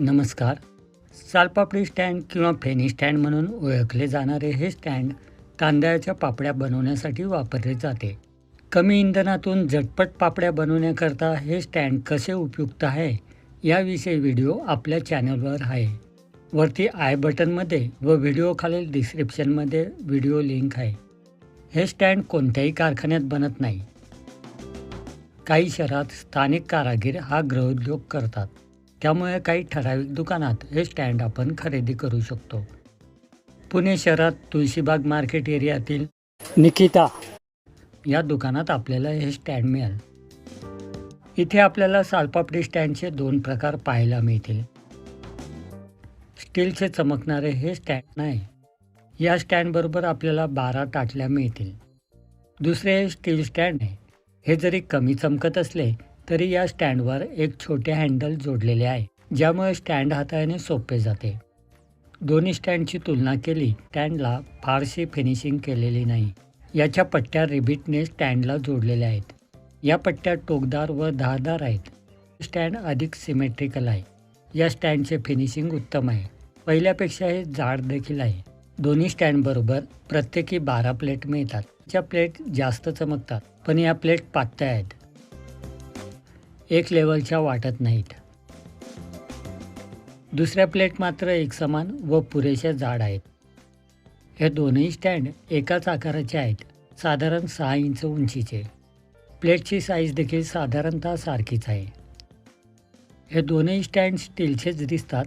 नमस्कार. सालपापडी स्टँड किंवा फेनी स्टँड म्हणून ओळखले जाणारे हे स्टँड तांदळाच्या पापड्या बनवण्यासाठी वापरले जाते. कमी इंधनातून झटपट पापड्या बनवण्याकरता हे स्टँड कसे उपयुक्त आहे याविषयी व्हिडिओ आपल्या चॅनलवर आहे. वरती आय बटनमध्ये व व्हिडिओ खालील डिस्क्रिप्शनमध्ये व्हिडिओ लिंक आहे. हे स्टँड कोणत्याही कारखान्यात बनत नाही. काही शहरात स्थानिक कारागीर हा गृहोद्योग करतात. त्यामुळे काही ठराविक दुकानात हे स्टँड आपण खरेदी करू शकतो. पुणे शहरात तुळशीबाग मार्केट एरियातील निकिता या दुकानात आपल्याला हे स्टँड मिळेल. इथे आपल्याला सालपापडी स्टँडचे दोन प्रकार पाहायला मिळतील. स्टीलचे चमकणारे हे स्टँड नाही. या स्टँडबरोबर आपल्याला बारा ताटल्या मिळतील. दुसरे हे स्टील स्टँड आहे. हे जरी कमी चमकत असले तरी या स्टँडवर एक छोटे हँडल जोडलेले आहे ज्यामुळे स्टँड हाताळणे सोपे जाते. दोन्ही स्टँडची तुलना केली स्टँडला फारशी फिनिशिंग केलेली नाही. याच्या पट्ट्या रिबीटने स्टँडला जोडलेल्या आहेत. या पट्ट्या टोकदार व धारदार आहेत. स्टँड अधिक सिमेट्रिकल आहे. या स्टँडचे फिनिशिंग उत्तम आहे. पहिल्यापेक्षा हे जाड देखील आहे. दोन्ही स्टँडबरोबर प्रत्येकी बारा प्लेट मिळतात. ज्या प्लेट जास्त चमकतात पण या प्लेट पातळ आहेत. एक लेवलच्या वाटत नाहीत. दुसऱ्या प्लेट मात्र एकसमान व पुरेशा जाड आहेत. हे दोन्ही स्टँड एकाच आकाराचे आहेत साधारण सहा इंच उंचीचे. प्लेटची साईज देखील साधारणतः सारखीच आहे. हे दोन्ही स्टँड स्टीलचेच दिसतात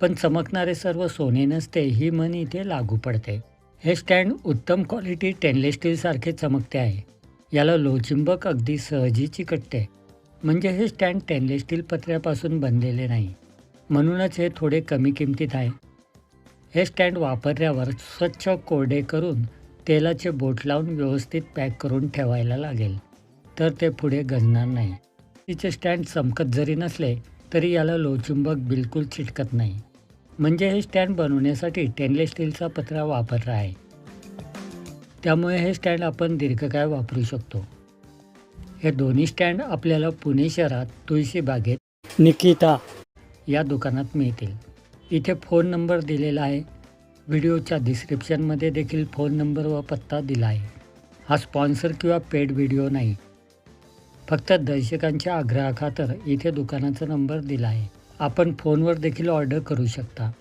पण चमकणारे सर्व सोने नसते ही म्हण इथे लागू पडते. हे स्टँड उत्तम क्वालिटी स्टेनलेस स्टीलसारखे चमकते आहे. याला लोचिंबक अगदी सहजी चिकटते. म्हणजे हे स्टँड स्टेनलेस स्टील पत्र्यापासून बनलेले नाही. म्हणूनच हे थोडे कमी किमतीत आहे. हे स्टँड वापरल्यावर स्वच्छ कोरडे करून तेलाचे बोट लावून व्यवस्थित पॅक करून ठेवायला लागेल. तर ते पुढे गंजणार नाही. तिचे स्टँड चमकत जरी नसले तरी याला लोचुंबक बिलकुल चिटकत नाही. म्हणजे हे स्टँड बनवण्यासाठी स्टेनलेस स्टीलचा पत्रा वापरला आहे. त्यामुळे हे स्टँड आपण दीर्घकाळ वापरू शकतो. हे दोन्ही स्टँड आपल्याला पुणे शहरात तुळशीबागेत निकिता. या दुकानात मिळतील. इथे फोन नंबर दिलेला आहे. व्हिडिओच्या डिस्क्रिप्शनमध्ये देखील फोन नंबर व पत्ता दिला आहे. हा स्पॉन्सर किंवा पेड व्हिडिओ नाही. फक्त दर्शकांच्या आग्रहाखातर इथे दुकानाचा नंबर दिला आहे. आपण फोनवर देखील ऑर्डर करू शकता.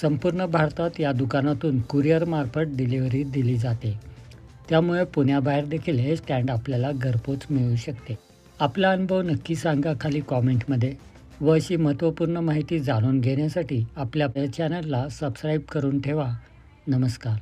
संपूर्ण भारतात या दुकानातून कुरिअरमार्फत डिलिव्हरी दिली जाते. त्यामुळे पुण्याबाहेर देखील हे स्टँड आपल्याला घरपोच मिळू शकते. आपला अनुभव नक्की सांगा खाली कॉमेंटमध्ये. व अशी महत्त्वपूर्ण माहिती जाणून घेण्यासाठी आपल्या चॅनलला सबस्क्राईब करून ठेवा. नमस्कार.